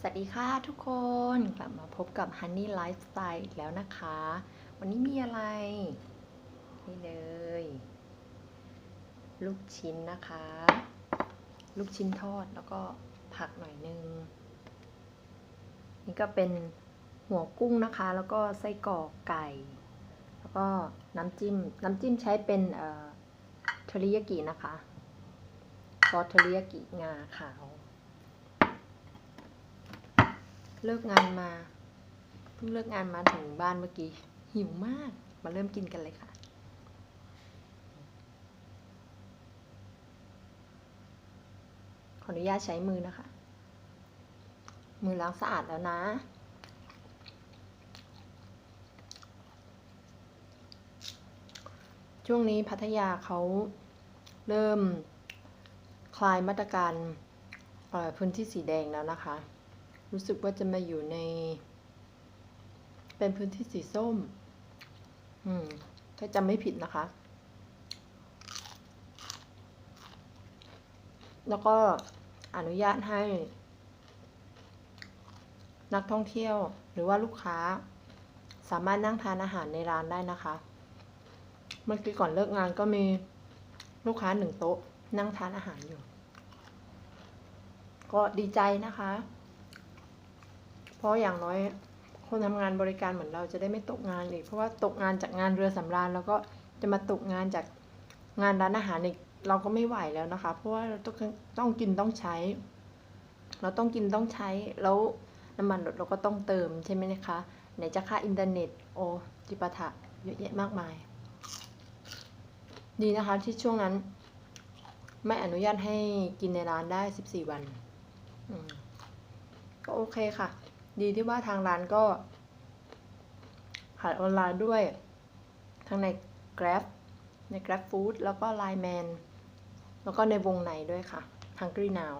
สวัสดีค่ะทุกคนกลับมาพบกับ Honey Lifestyle อีกแล้วนะคะ วันนี้มีอะไร นี่เลย ลูกชิ้นนะคะ ลูกชิ้นทอดแล้วก็ผักหน่อยนึง นี่ก็เป็นหัวกุ้งนะคะ แล้วก็ไส้กรอกไก่ แล้วก็น้ำจิ้ม น้ำจิ้มใช้เป็นเอ่อเทริยากินะคะซอสเทริยากิงาขาว เลิกงานมา เพิ่งเลิกงานมาถึงบ้านเมื่อกี้ หิวมาก มาเริ่มกินกันเลยค่ะ ขออนุญาตใช้มือนะคะ มือล้างสะอาดแล้วนะช่วงนี้พัทยาเขาเริ่มคลายมาตรการพื้นที่สีแดงแล้วนะคะ รู้สึกว่าจะมาอยู่ใน เป็นพื้นที่สีส้ม อืม ถ้าจำไม่ผิดนะคะ แล้วก็อนุญาตให้ นักท่องเที่ยวหรือว่าลูกค้า สามารถนั่งทานอาหารในร้านได้นะคะ เมื่อกี้ก่อนเลิกงานก็มีลูกค้าหนึ่งโต๊ะ นั่งทานอาหารอยู่ ก็ดีใจนะคะ เพราะอย่างน้อยคนทำงานบริการเหมือนเราจะได้ไม่ตกงานอีก เพราะว่าตกงานจากงานเรือสำราญ แล้วก็จะมาตกงานจากงานร้านอาหารอีกเราก็ไม่ไหวแล้วนะคะ เพราะว่าเราต้องต้องกินต้องใช้ เราต้องกินต้องใช้แล้วน้ำมันรถเราก็ต้องเติมใช่ไหมนะคะไหนจะค่าอินเทอร์เน็ตโอจิปาถะเยอะแยะมากมาย ดีนะคะที่ช่วงนั้น ไม่อนุญาตให้กินในร้านได้ 14 วันก็โอเคค่ะ ดีที่ว่าทางร้านก็ขายออนไลน์ด้วย ทั้งใน Grab ใน Grab Food แล้วก็ Line Man แล้วก็ในวงในด้วยค่ะ Hungry Now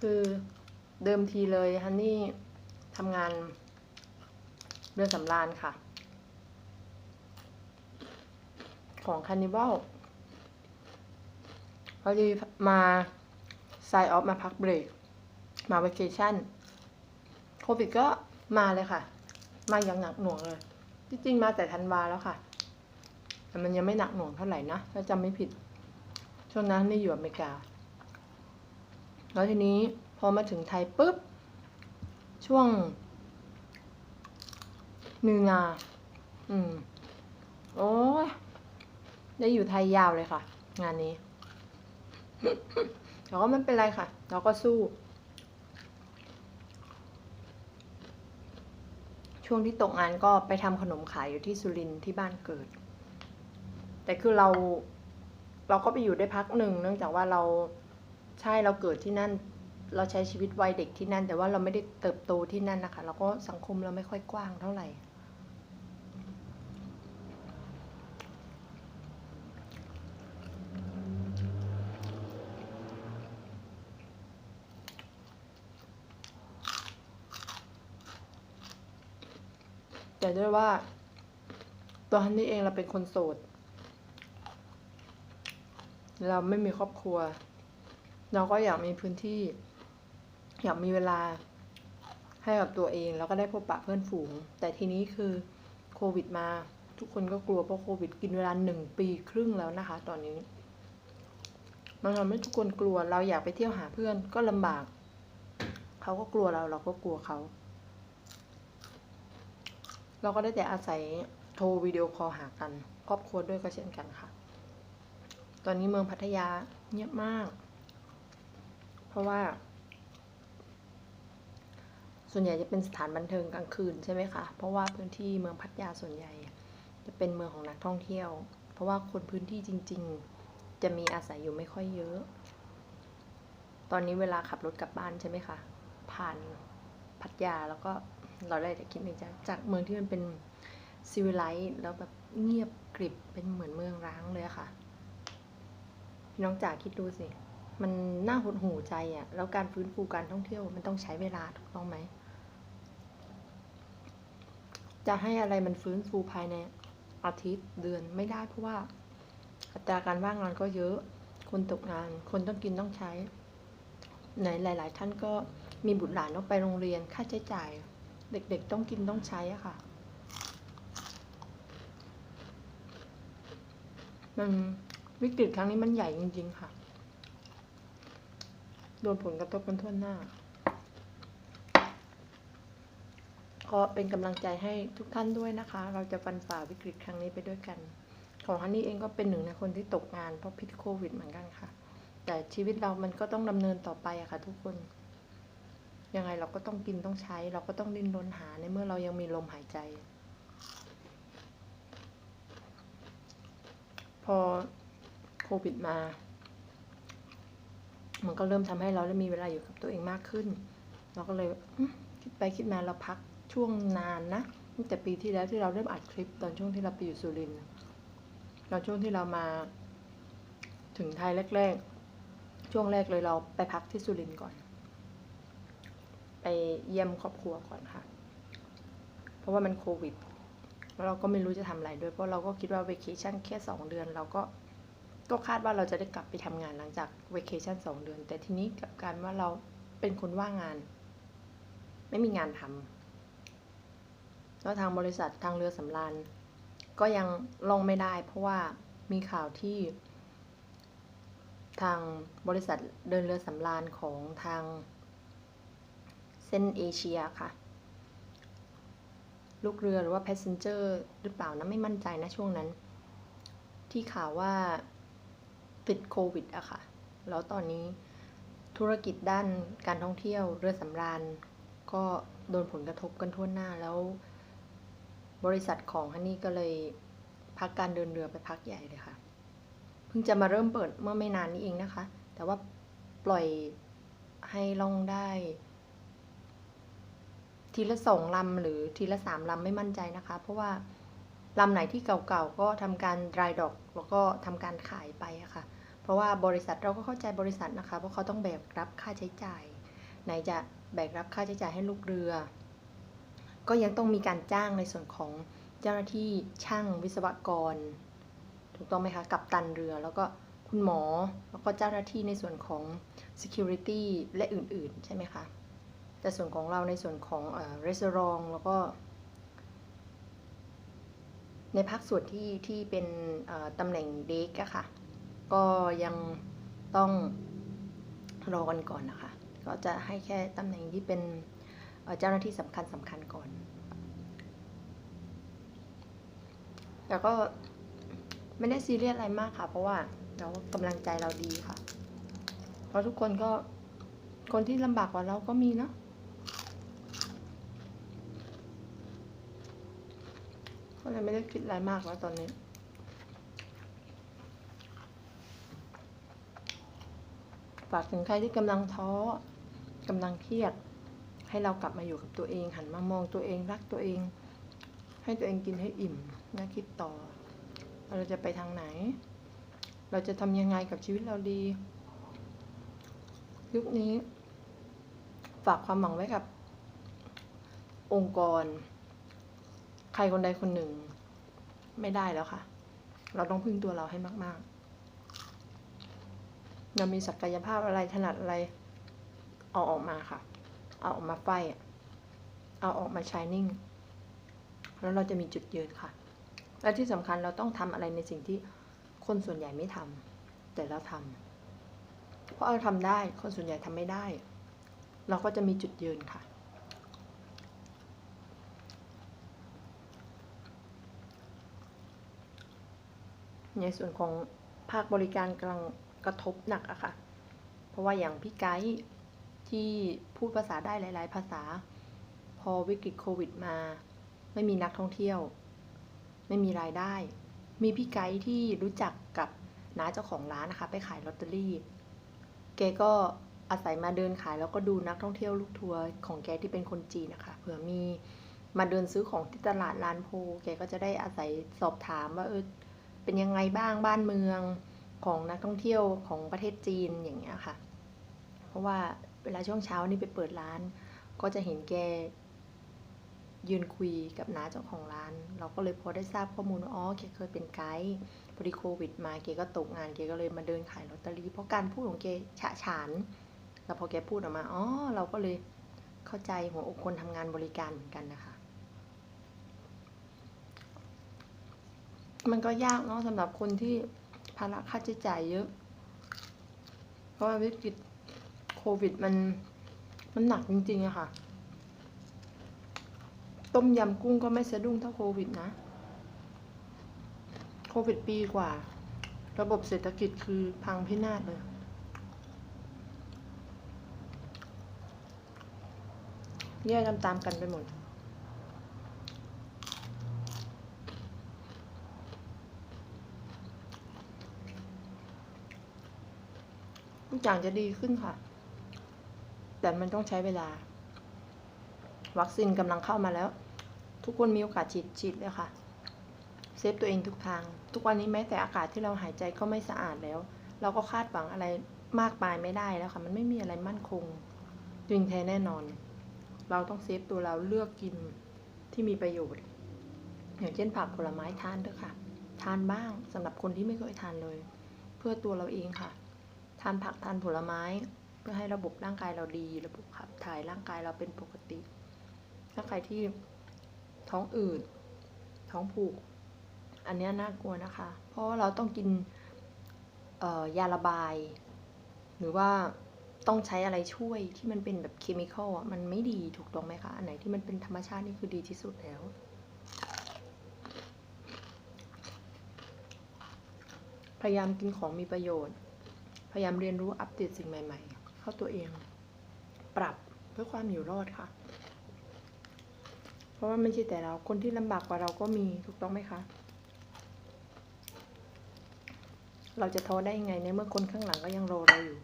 คือเดิมทีเลยฮันนี่ทำงานเรือสำราญค่ะ ของค a น n ิ b ัลพอดีมาไซออฟมาพักเบรก มาเวกชั่นโควิดก็มาเลยค่ะ มาอย่างหนักหน่วงเลย จริงๆ มาแต่ธันวาแล้วค่ะ แต่มันยังไม่หนักหน่วงเท่าไหร่นะถ้าจำไม่ผิด ช่วงนั้นนี่อยู่อเมริกา แล้วทีนี้พอมาถึงไทยปุ๊บ ช่วงมีนา อืม โอ้ย ได้อยู่ไทยยาวเลยค่ะ งานนี้แต่ก็ไม่เป็นไรค่ะ เราก็สู้ ช่วงที่ตกงานก็ไปทำขนมขายอยู่ที่สุรินทร์ที่บ้านเกิด แต่คือเราเราก็ไปอยู่ได้พักหนึ่งเนื่องจากว่าเราใช่เราเกิดที่นั่น เราใช้ชีวิตวัยเด็กที่นั่น แต่ว่าเราไม่ได้เติบโตที่นั่นนะคะเราก็สังคมเราไม่ค่อยกว้างเท่าไหร่ ด้วยว่า ตัวฮันนี่เองเราเป็นคนโสด เราไม่มีครอบครัว เราก็อยากมีพื้นที่ อยากมีเวลาให้กับตัวเอง แล้วก็ได้พบปะเพื่อนฝูง แต่ทีนี้คือโควิดมา ทุกคนก็กลัวเพราะโควิด กินเวลาหนึ่งปีครึ่งแล้วนะคะ ตอนนี้มันทำให้ทุกคนกลัว เราอยากไปเที่ยวหาเพื่อนก็ลำบาก เขาก็กลัวเราเราก็กลัวเขา เราก็ได้แต่อาศัยโทรวิดีโอคอลหากัน ครอบครัวด้วยก็เช่นกันค่ะ ตอนนี้เมืองพัทยาเงียบมาก เพราะว่า ส่วนใหญ่จะเป็นสถานบันเทิงกลางคืนใช่ไหมคะ เพราะว่าพื้นที่เมืองพัทยาส่วนใหญ่ จะเป็นเมืองของนักท่องเที่ยว เพราะว่าคนพื้นที่จริง ๆ จะมีอาศัยอยู่ไม่ค่อยเยอะ ตอนนี้เวลาขับรถกลับบ้านใช่ไหมคะ ผ่านพัทยาแล้วก็ เราได้แต่คิดในใจจากเมืองที่มันเป็นซีวิไลซ์แล้วแบบเงียบกริบเป็นเหมือนเมืองร้างเลยค่ะพี่น้องจ๋าคิดดูสิ มันน่าหดหูใจอะแล้วการฟื้นฟูการท่องเที่ยวมันต้องใช้เวลาถูกต้องไหมจจะให้อะไรมันฟื้นฟูภายในอาทิตย์เดือนไม่ได้เพราะว่า อัตราการว่างงานก็เยอะ คนตกงาน คนต้องกินต้องใช้ ไหนหลาย ๆ ท่านก็มีบุตรหลานต้องไปโรงเรียนค่าใช้จ่าย เด็กๆต้องกินต้องใช้อะค่ะ มันวิกฤตครั้งนี้มันใหญ่จริง ๆ ค่ะ โดนผลกระทบกันทั่วหน้า ก็เป็นกำลังใจให้ทุกท่านด้วยนะคะ เราจะฟันฝ่าวิกฤตครั้งนี้ไปด้วยกัน ของฮันนี่เองก็เป็นหนึ่งในคนที่ตกงานเพราะพิษโควิดเหมือนกันค่ะ แต่ชีวิตเรามันก็ต้องดำเนินต่อไปอะค่ะทุกคน ยังไงเราก็ต้องกินต้องใช้ เราก็ต้องดิ้นรนหาในเมื่อเรายังมีลมหายใจ พอโควิดมา มันก็เริ่มทำให้เราได้มีเวลาอยู่กับตัวเองมากขึ้น เราก็เลยคิดไปคิดมาเราพักช่วงนานนะตั้งแต่ปีที่แล้วที่เราเริ่มอัดคลิปตอนช่วงที่เราไปอยู่สุรินทร์ตอนช่วงที่เรามาถึงไทยแรก ๆ ช่วงแรกเลยเราไปพักที่สุรินทร์ก่อน เยี่ยมครอบครัวก่อนค่ะ เพราะว่ามันโควิดแล้วเราก็ไม่รู้จะทำอะไรด้วย เพราะเราก็คิดว่าเว c เคชั่นแค่สองเดือน เราก็ก็คาดว่าเราจะได้กลับไปทำงานหลังจากเว c เคชั่นสองเดือน แต่ทีนี้กับการว่าเราเป็นคนว่างงาน ไม่มีงานทำแล้วทางบริษัททางเรือสำราญก็ยังลงไม่ได้ เพราะว่ามีข่าวที่ ทางบริษัทเดินเรือสำราญของทาง เส้นเอเชียค่ะ ลูกเรือหรือว่า passenger หรือเปล่านะไม่มั่นใจนะช่วงนั้น ที่ข่าวว่าติดโควิดอะค่ะ แล้วตอนนี้ธุรกิจด้านการท่องเที่ยวเรือสำราญ ก็โดนผลกระทบกันทั่วหน้าแล้ว บริษัทของฮันนี่ก็เลยพักการเดินเรือไปพักใหญ่เลยค่ะ เพิ่งจะมาเริ่มเปิดเมื่อไม่นานนี้เองนะคะ แต่ว่าปล่อยให้ล่องได้ ทีละสองลำหรือทีละสามลำไม่มั่นใจนะคะ เพราะว่าลำไหนที่เก่าๆก็ทำการรายดอกแล้วก็ทำการขายไปะค่ะ เพราะว่าบริษัทเราก็เข้าใจบริษัทนะคะเพราะเขาต้องแบกรับค่าใช้จ่าย ไหนจะแบกรับค่าใช้จ่ายให้ลูกเรือ ก็ยังต้องมีการจ้างในส่วนของเจ้าหน้าที่ช่างวิศวกร ถูกต้องไหมคะกับตันเรือแล้วก็คุณหมอแล้วก็เจ้าหน้าที่ในส่วนของ security และอื่นๆ ใช่ไหมคะ แต่ส่วนของเราในส่วนของเอ่อ restaurant แล้วก็ ในภาคส่วนที่ที่เป็นตำแหน่งเด็กอะค่ะ ก็ยังต้องรอกันก่อนนะคะ ก็จะให้แค่ตำแหน่งที่เป็นเอ่อเจ้าหน้าที่สำคัญสำคัญก่อน แต่ก็ไม่ได้ซีเรียสอะไรมากค่ะ เพราะว่าเรากำลังใจเราดีค่ะ เพราะทุกคนก็คนที่ลำบากกว่าเราก็มีเนาะ เลยไม่ได้คิดอะไรมากแล้วตอนนี้ฝากถึงใครที่กำลังท้อกำลังเครียด ให้เรากลับมาอยู่กับตัวเอง หันมามองตัวเองรักตัวเอง ให้ตัวเองกินให้อิ่มนะคิดต่อ เราจะไปทางไหน เราจะทำยังไงกับชีวิตเราดี ยุคนี้ ฝากความหวังไว้กับ องค์กร ครคนใดคนหนึ่ง ไม่ได้แล้วค่ะ เราต้องพึ่งตัวเราให้มาก ๆ เรามีศักยภาพอะไรถนัดอะไร เอาออกมาค่ะ เอาออกมาไฟเอาออกมาชายนิ่ง แล้วเราจะมีจุดยืนค่ะ และที่สำคัญเราต้องทำอะไรในสิ่งที่คนส่วนใหญ่ไม่ทำแต่เราทำเพราะเราทำได้คนส่วนใหญ่ทำไม่ได้ เราก็จะมีจุดยืนค่ะ ในส่วนของภาคบริการกำลังกระทบหนักอะค่ะ เพราะว่าอย่างพี่ไกด์ที่พูดภาษาได้หลาย ๆ ภาษา พอวิกฤตโควิดมา ไม่มีนักท่องเที่ยว ไม่มีรายได้ มีพี่ไกด์ที่รู้จักกับน้าเจ้าของร้านนะคะ ไปขายลอตเตอรี่ แกก็อาศัยมาเดินขายแล้วก็ดูนักท่องเที่ยวลูกทัวร์ของแกที่เป็นคนจีนนะคะเผื่อมีมาเดินซื้อของที่ตลาดลานโพ แกก็จะได้อาศัยสอบถามว่าเออ เป็นยังไงบ้างบ้านเมืองของนักท่องเที่ยวของประเทศจีนอย่างเงี้ยค่ะ เพราะว่าเวลาช่วงเช้านี่ไปเปิดร้าน ก็จะเห็นแกยืนคุยกับน้าเจ้าของร้าน เราก็เลยพอได้ทราบข้อมูลว่าอ๋อแกเคยเป็นไกด์พอดีโควิด มาแกก็ตกงานแกก็เลยมาเดินขายลอตเตอรี่เพราะการพูดของแกฉะฉานแล้วพอแกพูดออกมาอ๋อเราก็เลยเข้าใจหัวอกคนทำงานบริการเหมือนกันนะคะ มันก็ยากเนาะสำหรับคนที่ภาระค่าใช้จ่ายเยอะ เพราะว่าวิกฤตโควิดมันมันหนักจริงๆอะค่ะ ต้มยำกุ้งก็ไม่สะดุ้งเท่าโควิดนะ โควิดปีกว่า ระบบเศรษฐกิจคือพังพินาศเลยแย่ตามๆกันไปหมด ทุกอย่างจะดีขึ้นค่ะ แต่มันต้องใช้เวลา วัคซีนกำลังเข้ามาแล้ว ทุกคนมีโอกาสฉีดฉีดเลยค่ะ เซฟตัวเองทุกทาง ทุกวันนี้แม้แต่อากาศที่เราหายใจก็ไม่สะอาดแล้ว เราก็คาดหวังอะไรมากมายไม่ได้แล้วค่ะ มันไม่มีอะไรมั่นคงจริงแท้แน่นอน เราต้องเซฟตัวเราเลือกกินที่มีประโยชน์ อย่างเช่นผักผลไม้ทานด้วยค่ะ ทานบ้างสำหรับคนที่ไม่เคยทานเลย เพื่อตัวเราเองค่ะ ทานผักทานผลไม้ เพื่อให้ระบบร่างกายเราดี ระบบขับถ่ายร่างกายเราเป็นปกติ ถ้าใครที่ท้องอืดท้องผูก อันเนี้ยน่ากลัวนะคะ เพราะว่าเราต้องกินยาระบาย หรือว่าต้องใช้อะไรช่วยที่มันเป็นแบบเคมีคอลอะมันไม่ดีถูกต้องไหมคะ อันไหนที่มันเป็นธรรมชาตินี่คือดีที่สุดแล้วพยายามกินของมีประโยชน์ ยายามเรียนรู้อัปเดตสิ่งใหม่ ๆ เข้าตัวเอง ปรับเพื่อความอยู่รอดค่ะ เพราะว่าไม่ใช่แต่เราคนที่ลำบากกว่าเราก็มีถูกต้องไหมคะ เราจะท้อได้ยังไงในเมื่อคนข้างหลังก็ยังรอเราอยู่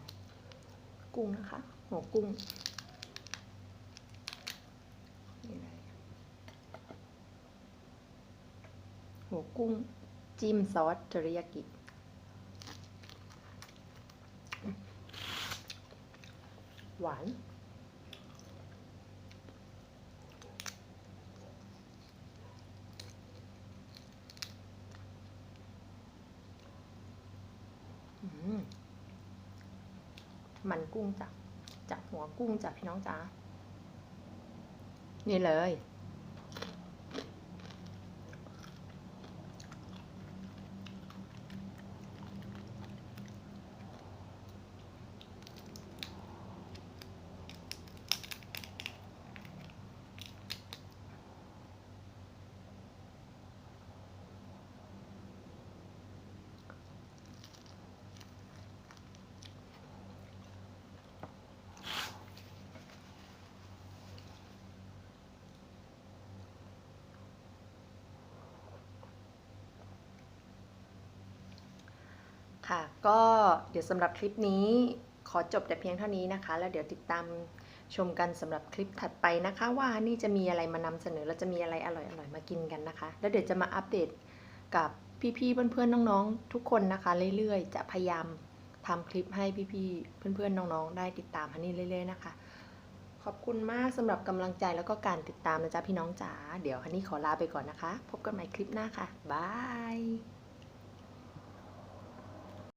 กุ้งนะคะหัวกุ้งหัวกุ้งจิ้มซอสเทริยากิ หวาน มันกุ้งจากจากหัวกุ้งจากพี่น้องจ้านี่เลย ค่ะ ก็เดี๋ยวสำหรับคลิปนี้ขอจบแต่เพียงเท่านี้นะคะ แล้วเดี๋ยวติดตามชมกันสำหรับคลิปถัดไปนะคะ ว่านี่จะมีอะไรมานำเสนอ แล้วจะมีอะไรอร่อยๆมากินกันนะคะ แล้วเดี๋ยวจะมาอัปเดตกับพี่ๆเพื่อนๆน้องๆ ทุกคนนะคะ เรื่อยๆ จะพยายามทำคลิปให้พี่ๆเพื่อนๆน้องๆ ได้ติดตามฮันนี่เรื่อยๆนะคะ ขอบคุณมากสำหรับกำลังใจแล้วก็การติดตามนะจ๊ะพี่น้องจ๋าเดี๋ยวฮันนี่ขอลาไปก่อนนะคะ พบกันใหม่คลิปหน้าค่ะบาย